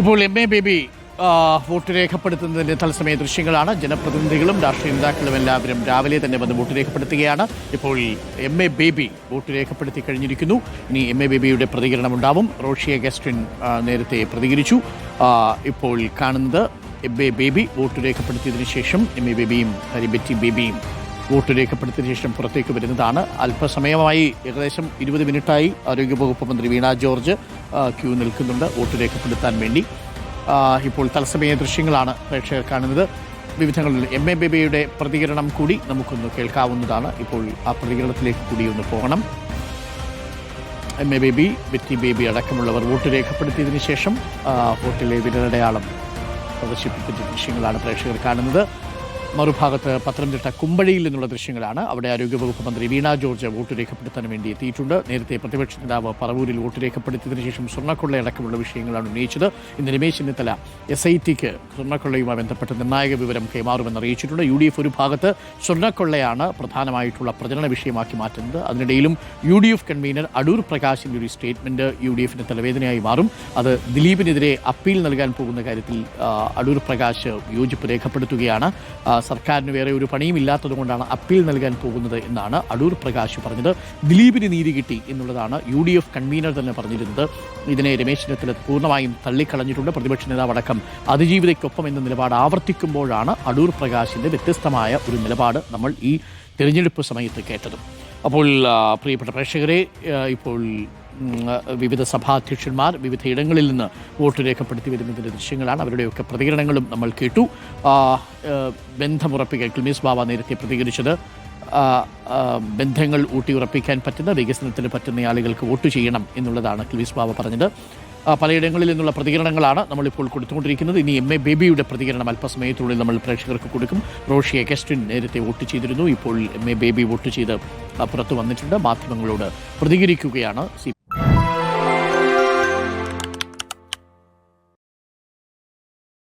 ഇപ്പോൾ M A Baby vote രേഖപ്പെടുത്തുന്നതിന്റെ തത്സമയ ദൃശ്യങ്ങളാണ്. ജനപ്രതിനിധികളും രാഷ്ട്രീയ നേതാക്കളും എല്ലാവരും രാവിലെ തന്നെ വന്ന് വോട്ട് രേഖപ്പെടുത്തുകയാണ്. ഇപ്പോൾ എം എ ബേബി വോട്ട് രേഖപ്പെടുത്തി കഴിഞ്ഞിരിക്കുന്നു. ഇനി എം എ ബേബിയുടെ പ്രതികരണം ഉണ്ടാവും. റോഷി അഗസ്റ്റിൻ ആ, നേരത്തെ പ്രതികരിച്ചു. ഇപ്പോൾ കാണുന്നത് എം എ ബേബി വോട്ട് രേഖപ്പെടുത്തിയതിനു ശേഷം എം എ ബേബിയും ഹരിബെറ്റി ബേബിയും വോട്ട് രേഖപ്പെടുത്തിയ ശേഷം പുറത്തേക്ക് വരുന്നതാണ്. അല്പസമയമായി ഏകദേശം ഇരുപത് മിനിറ്റായി ആരോഗ്യവകുപ്പ് മന്ത്രി വീണ ജോർജ് ക്യൂ നിൽക്കുന്നുണ്ട്. വോട്ട് രേഖപ്പെടുത്താൻ വേണ്ടി. ഇപ്പോൾ തത്സമയ ദൃശ്യങ്ങളാണ് പ്രേക്ഷകർ കാണുന്നത്. വിവിധങ്ങളിൽ എം എ ബേബിയുടെ പ്രതികരണം കൂടി നമുക്കൊന്ന് കേൾക്കാവുന്നതാണ്. ഇപ്പോൾ ആ പ്രതികരണത്തിലേക്ക് കൂടി ഒന്ന് പോകണം. എം എ ബേബി ബെറ്റി ബേബി അടക്കമുള്ളവർ വോട്ട് രേഖപ്പെടുത്തിയതിനു ശേഷം വോട്ടിലെ വിരലടയാളം പ്രദർശിപ്പിക്കുന്ന ദൃശ്യങ്ങളാണ് പ്രേക്ഷകർ കാണുന്നത്. മറുഭാഗത്ത് പത്തനംതിട്ട കുമ്പഴിയിൽ നിന്നുള്ള ദൃശ്യങ്ങളാണ്. അവിടെ ആരോഗ്യവകുപ്പ് മന്ത്രി വീണ ജോർജ് വോട്ട് രേഖപ്പെടുത്താൻ വേണ്ടി എത്തിയിട്ടുണ്ട്. നേരത്തെ പ്രതിപക്ഷ നേതാവ് പറവൂരിൽ വോട്ട് രേഖപ്പെടുത്തിയതിനു ശേഷം സ്വർണക്കൊള്ള അടക്കമുള്ള വിഷയങ്ങളാണ് ഉന്നയിച്ചത്. ഇന്ന് രമേശ് ചെന്നിത്തല എസ് ഐ ടിക്ക് സ്വർണക്കൊള്ളയുമായി ബന്ധപ്പെട്ട് നിർണായക വിവരം കൈമാറുമെന്ന് അറിയിച്ചിട്ടുണ്ട്. യു ഡി എഫ് ഒരു ഭാഗത്ത് സ്വർണക്കൊള്ളയാണ് പ്രധാനമായിട്ടുള്ള പ്രചരണ വിഷയമാക്കി മാറ്റുന്നത്. അതിനിടയിലും U D F convener Adoor പ്രകാശിന്റെ ഒരു സ്റ്റേറ്റ്മെന്റ് യു ഡി എഫിന് തലവേദനയായി മാറും. അത് ദിലീപിനെതിരെ അപ്പീൽ നൽകാൻ പോകുന്ന കാര്യത്തിൽ അടൂർ പ്രകാശ് യോജിപ്പ് രേഖപ്പെടുത്തുകയാണ്. സർക്കാരിന് വേറെ ഒരു പണിയും ഇല്ലാത്തതുകൊണ്ടാണ് അപ്പീൽ നൽകാൻ പോകുന്നത് എന്നാണ് അടൂർ പ്രകാശ് പറഞ്ഞത്. ദിലീപിന് നീതി കിട്ടി എന്നുള്ളതാണ് യു ഡി എഫ് കൺവീനർ തന്നെ പറഞ്ഞിരുന്നത്. ഇതിനെ രമേശ് ചെന്നിത്തല പൂർണമായും തള്ളിക്കളഞ്ഞിട്ടുണ്ട്. പ്രതിപക്ഷ നേതാവ് അടക്കം അതിജീവിതയ്ക്കൊപ്പം എന്ന നിലപാട് ആവർത്തിക്കുമ്പോഴാണ് അടൂർ പ്രകാശിന്റെ വ്യത്യസ്തമായ ഒരു നിലപാട് നമ്മൾ ഈ തിരഞ്ഞെടുപ്പ് സമയത്ത് കേട്ടത്. അപ്പോൾ പ്രിയപ്പെട്ട പ്രേക്ഷകരെ ഇപ്പോൾ വിവിധ സഭാധ്യക്ഷന്മാർ വിവിധ ഇടങ്ങളിൽ നിന്ന് വോട്ട് രേഖപ്പെടുത്തി വരുന്നതിന്റെ ദൃശ്യങ്ങളാണ്. അവരുടെയൊക്കെ പ്രതികരണങ്ങളും നമ്മൾ കേട്ടു. ബന്ധമുറപ്പിക്കാൻ ക്ലിമീസ് ബാബ നേരത്തെ പ്രതികരിച്ചത്. ബന്ധങ്ങൾ ഊട്ടിയുറപ്പിക്കാൻ പറ്റുന്ന വികസനത്തിന് പറ്റുന്ന ആളുകൾക്ക് വോട്ട് ചെയ്യണം എന്നുള്ളതാണ് ക്ലിമീസ് ബാബ പറഞ്ഞത്. പലയിടങ്ങളിൽ നിന്നുള്ള പ്രതികരണങ്ങളാണ് നമ്മളിപ്പോൾ കൊടുത്തുകൊണ്ടിരിക്കുന്നത്. ഇനി എം എ ബേബിയുടെ പ്രതികരണം അല്പസമയത്തിനുള്ളിൽ നമ്മൾ പ്രേക്ഷകർക്ക് കൊടുക്കും. റോഷി അഗസ്റ്റിൻ നേരത്തെ വോട്ട് ചെയ്തിരുന്നു. ഇപ്പോൾ എം എ ബേബി വോട്ട് ചെയ്ത് പുറത്തു വന്നിട്ടുണ്ട്. മാധ്യമങ്ങളോട് പ്രതികരിക്കുകയാണ് സി